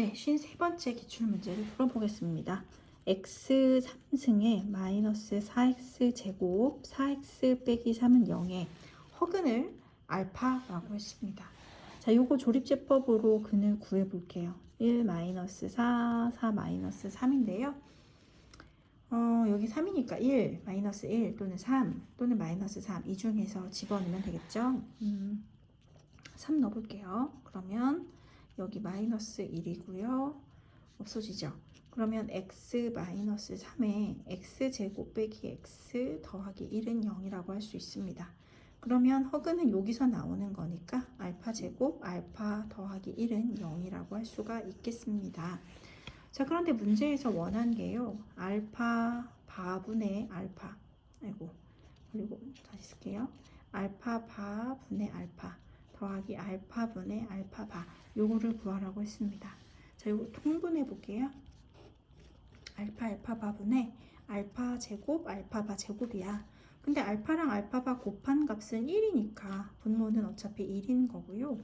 네, 53번째 기출문제를 풀어보겠습니다. x 3승에 마이너스 4x 제곱 4x 빼기 3은 0에 허근을 알파라고 했습니다. 자, 요거 조립제법으로 근을 구해볼게요. 1 마이너스 4, 4 마이너스 3인데요. 어, 여기 3이니까 1 마이너스 1 또는 3 또는 마이너스 3 이 중에서 집어넣으면 되겠죠. 음, 3 넣어볼게요. 그러면 여기 마이너스 1이고요. 없어지죠. 그러면 x 마이너스 3에 x 제곱 빼기 x 더하기 1은 0이라고 할 수 있습니다. 그러면 허근은 여기서 나오는 거니까 알파 제곱 알파 더하기 1은 0이라고 할 수가 있겠습니다. 자 그런데 문제에서 원한 게요. 알파 바분의 알파 아이고 그리고 다시 쓸게요. 알파 바분의 알파 더하기 알파분의 알파 바 요거를 구하라고 했습니다. 자, 요거 통분해 볼게요. 알파 알파바 분의 알파 제곱 알파바 제곱이야. 근데 알파랑 알파바 곱한 값은 1이니까 분모는 어차피 1인 거고요.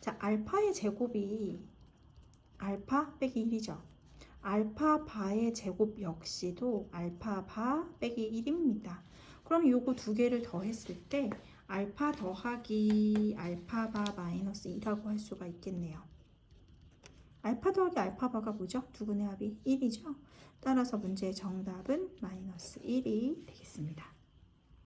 자, 알파의 제곱이 알파 빼기 1이죠. 알파 바의 제곱 역시도 알파 바 빼기 1입니다. 그럼 요거 두 개를 더했을 때 알파 더하기 알파바 마이너스 2라고 할 수가 있겠네요. 알파 더하기 알파바가 뭐죠? 두 분의 합이 1이죠. 따라서 문제의 정답은 마이너스 1이 되겠습니다.